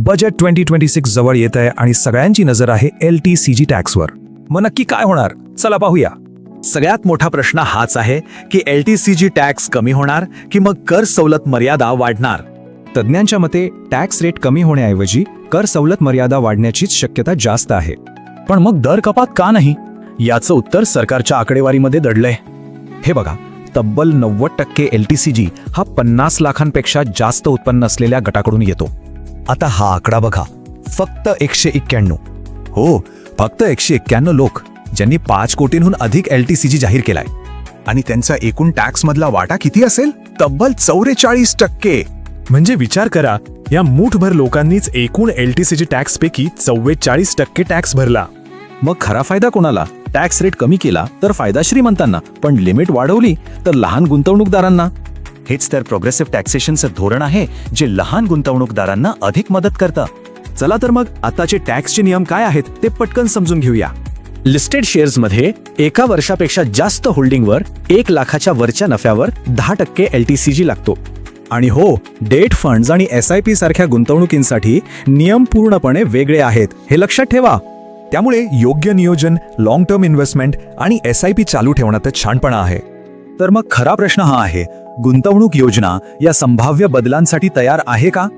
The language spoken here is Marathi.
बजेट ट्वेंटी ट्वेंटी सिक्स जवळ येत आहे आणि सगळ्यांची नजर आहे एल टी सी जी टॅक्सवर. मग नक्की काय होणार? चला पाहूया. सगळ्यात मोठा प्रश्न हाच आहे की L T C G tax कमी होणार की मग कर सवलत मर्यादा वाढणार? तज्ज्ञांच्या मते टॅक्स रेट कमी होण्याऐवजी कर सवलत मर्यादा वाढण्याचीच शक्यता जास्त आहे. पण मग दर कपात का नाही? याचं उत्तर सरकारच्या आकडेवारीमध्ये दडलंय. हे बघा तब्बल नव्वद टक्के एल टी सी जी हा पन्नास लाखांपेक्षा जास्त उत्पन्न असलेल्या गटाकडून येतो. आता हा आकडा बघा. फक्त एकशे एक्क्याण्णव. हो फक्त एकशे एक्क्याण्णव लोक ज्यांनी पाच कोटींहून अधिक एल टी सी जी जाहीर केलाय. आणि त्यांचा एकूण टॅक्स मधला वाटा किती असेल? तब्बल चौवेचाळीस टक्के. म्हणजे विचार करा या मूठभर लोकांनीच एकूण एल टी सीजी टॅक्स पैकी चव्वेचाळीस टक्के टॅक्स भरला. मग खरा फायदा कोणाला? टॅक्स रेट कमी केला तर फायदा श्रीमंतांना पण लिमिट वाढवली तर लहान गुंतवणूकदारांना. हेच तर प्रोग्रेसिव्ह टॅक्सेशनचं धोरण आहे जे लहान गुंतवणूकदारांना अधिक मदत करतं. चला तर मग आताचे टॅक्सचे नियम काय आहेत ते पटकन समजून घेऊया. लिस्टेड शेअर्समध्ये एका वर्षापेक्षा जास्त होल्डिंगवर एक लाखाच्या वरच्या नफ्यावर दहा टक्के एल टी सी जी लागतो. आणि हो डेट फंड्स आणि एस आय पी सारख्या गुंतवणुकींसाठी नियम पूर्णपणे वेगळे आहेत हे लक्षात ठेवा. त्यामुळे योग्य नियोजन लॉंग टर्म इन्व्हेस्टमेंट आणि एस आय पी चालू ठेवण्यातच छानपणा आहे. तर मग खरा प्रश्न हा आहे गुंतवणूक योजना या संभाव्य बदलांसाठी तयार आहे का?